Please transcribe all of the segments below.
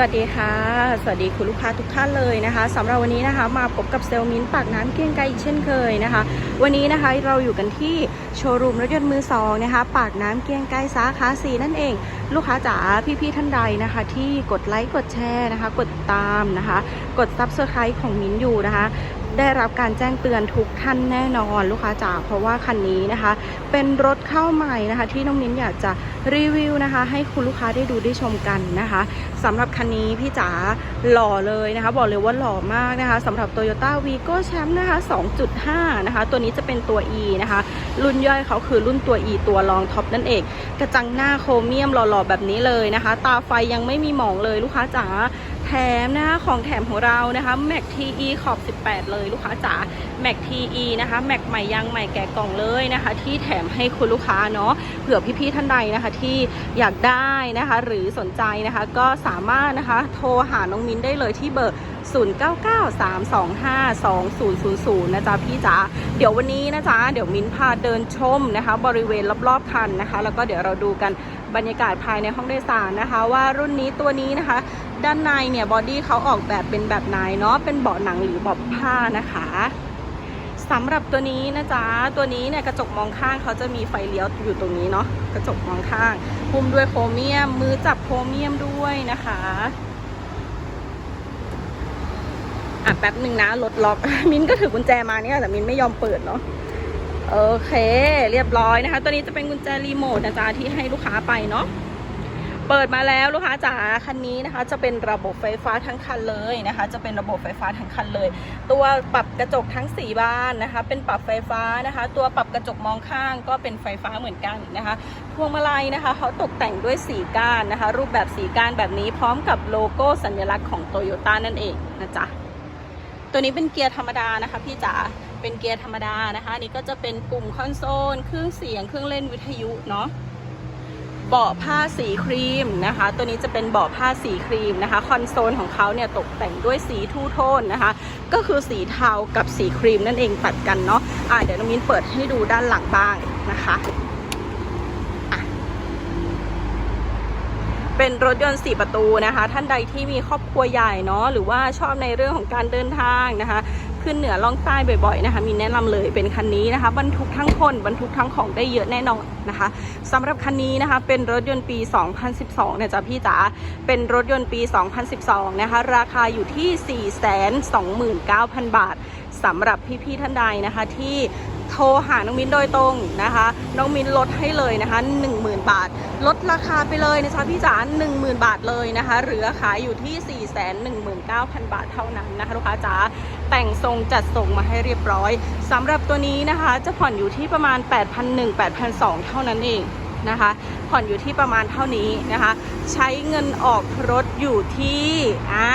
สวัสดีค่ะ สวัสดีคุณลูกค้าทุกท่านเลยนะคะสำหรับวันนี้นะคะมาพบกับเซลล์มินปากน้ำเกียงไกรอีกเช่นเคยนะคะ วันนี้นะคะเราอยู่กันที่โชว์รูมรถยนต์มือสองนะคะ ปากน้ำเกียงไกรสาขาสีนั่นเอง ลูกค้าจ๋าพี่ๆท่านใดนะคะ ที่กดไลค์กดแชร์นะคะ กดตามนะคะ กดซับสไครต์ของมินอยู่นะคะ ได้รับการแจ้งเตือนทุกท่านแน่นอนลูกค้าจ๋าเพราะว่าคันนี้นะคะ เป็นรถเข้าใหม่นะคะ ที่น้องมิ้นอยากจะรีวิวนะคะ ให้คุณลูกค้าได้ดูได้ชมกันนะคะสำหรับคันนี้พี่จ๋าหล่อเลยนะคะ บอกเลยว่าหล่อมากนะคะสำหรับ Toyota Vigo Champ นะคะ 2.5 นะคะ ตัวนี้จะเป็นตัว E นะคะ รุ่นย่อยเขาคือรุ่นตัว E ตัวรองท็อปนั่นเอง กระจังหน้าโครเมียมหล่อๆแบบนี้เลยนะคะ ตาไฟยังไม่มีหมองเลยลูกค้าจ๋า แถมนะคะของแถมของเรานะคะ Mac TE ขอบ 18 เลยลูกค้าจ๋า Mac TE นะคะ Mac ใหม่ยังใหม่แกะกล่องเลยนะคะ ที่แถมให้คุณลูกค้าเนาะเผื่อพี่ๆท่านใดนะคะที่อยากได้นะคะ หรือสนใจนะคะ ก็สามารถนะคะ โทรหาน้องมิ้นได้เลยที่เบอร์ 0993252000 นะจ๊ะพี่จ๋าเดี๋ยววันนี้นะจ๊ะเดี๋ยวมิ้นพาเดินชมนะคะ บริเวณรอบๆคันนะคะ แล้วก็เดี๋ยวเราดูกันบรรยากาศภายในห้องโดยสารนะคะ ว่ารุ่นนี้ตัวนี้นะคะ ด้านในเนี่ยบอดี้เขาออกแบบเป็นแบบไหนเนาะเป็นเบาะหนังหรือเบาะผ้านะคะสำหรับตัวนี้นะจ๊ะ ตัวนี้เนี่ยกระจกมองข้างเขาจะมีไฟเลี้ยวอยู่ตรงนี้เนาะ กระจกมองข้าง หุ้มด้วยโครเมียม มือจับโครเมียมด้วยนะคะ อะแป๊บหนึ่งนะรถล็อก มิ้นก็ถือกุญแจมาเนี่ยแต่มิ้นไม่ยอมเปิดเนาะโอเค เรียบร้อยนะคะ ตัวนี้จะเป็นกุญแจรีโมทนะจ๊ะที่ให้ลูกค้าไปเนาะเปิดมาแล้วลูกค้าจ๋าคันนี้นะคะ จะเป็นระบบไฟฟ้าทั้งคันเลยนะคะ จะเป็นระบบไฟฟ้าทั้งคันเลย ตัวปรับกระจกทั้ง 4 บานนะคะ เป็นปรับไฟฟ้านะคะ ตัวปรับกระจกมองข้างก็เป็นไฟฟ้าเหมือนกันนะคะ พวงมาลัยนะคะเขาตกแต่งด้วยสีก้านนะคะ รูปแบบสีก้านแบบนี้พร้อมกับโลโก้สัญลักษณ์ของโตโยต้านั่นเองนะจ๊ะ ตัวนี้เป็นเกียร์ธรรมดานะคะพี่จ๋าเป็นเกียร์ธรรมดานะคะนี่ก็จะเป็นปุ่มคอนโซล เครื่องเสียงเครื่องเล่นวิทยุเนาะเบาะผ้าสีครีมนะคะ ตัวนี้จะเป็นเบาะผ้าสีครีมนะคะ คอนโซลของเขาเนี่ยตกแต่งด้วยสีทูโทนนะคะ ก็คือสีเทากับสีครีมนั่นเองตัดกันเนาะะเดี๋ยวน้องมิ้นเปิดให้ดูด้านหลังบ้างนะคะ เป็นรถยนต์4ประตูนะคะ ท่านใดที่มีครอบครัวใหญ่เนาะหรือว่าชอบในเรื่องของการเดินทางนะคะ ขึ้นเหนือล่องใต้บ่อยๆนะคะมีแนะนำเลยเป็นคันนี้นะคะ บรรทุกทั้งคนบรรทุกทั้งของได้เยอะแน่นอนนะคะสำหรับคันนี้นะคะ เป็นรถยนต์ปี 2012เนี่ยจ้ะพี่จ๋าเป็นรถยนต์ปี 2012 นะคะ ราคาอยู่ที่ 429,000 บาทสำหรับพี่ๆท่านใดนะคะที่ โทรหาน้องมิ้นโดยตรงนะคะ น้องมิ้นลดให้เลยนะคะ 10,000 บาท ลดราคาไปเลยนะจ๊ะพี่จ๋า10,000 บาทเลยนะคะเหลือขายอยู่ที่ 419,000 บาทเท่านั้นนะคะลูกค้าจ๋าแต่งทรงจัดส่งมาให้เรียบร้อยสำหรับตัวนี้นะคะจะผ่อนอยู่ที่ประมาณ8,100 8,200เท่านั้นเอง นะคะ ผ่อนอยู่ที่ประมาณเท่านี้นะคะ ใช้เงินออกรถอยู่ที่อ่า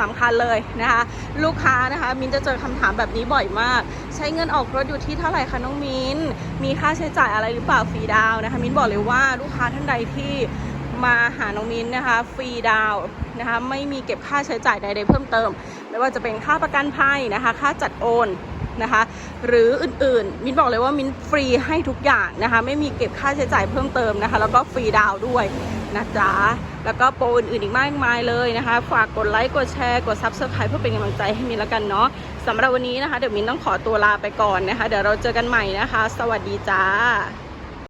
สำคัญเลยนะคะ ลูกค้านะคะมินจะเจอคำถามแบบนี้บ่อยมาก ใช้เงินออกรถอยู่ที่เท่าไหร่คะน้องมินมีค่าใช้จ่ายอะไรหรือเปล่าฟรีดาวนะคะมินบอกเลยว่าลูกค้าท่านใดที่มาหาน้องมินนะคะฟรีดาวน์นะคะไม่มีเก็บค่าใช้จ่ายใดๆเพิ่มเติม ไม่ว่าจะเป็นค่าประกันภัยนะคะ ค่าจัดโอนนะคะ หรืออื่นๆ มิ้นบอกเลยว่ามิ้นฟรีให้ทุกอย่างนะคะ ไม่มีเก็บค่าใช้จ่ายเพิ่มเติมนะคะ แล้วก็ฟรีดาวด้วยนะจ๊ะ แล้วก็โปรอื่นๆอีกมากมายเลยนะคะ ฝากกดไลค์ กดแชร์ กดซับสไครป์เพื่อเป็นกำลังใจให้มิ้นแล้วกันเนาะสำหรับวันนี้นะคะ เดี๋ยวมิ้นต้องขอตัวลาไปก่อนนะคะ เดี๋ยวเราเจอกันใหม่นะคะ สวัสดีจ้า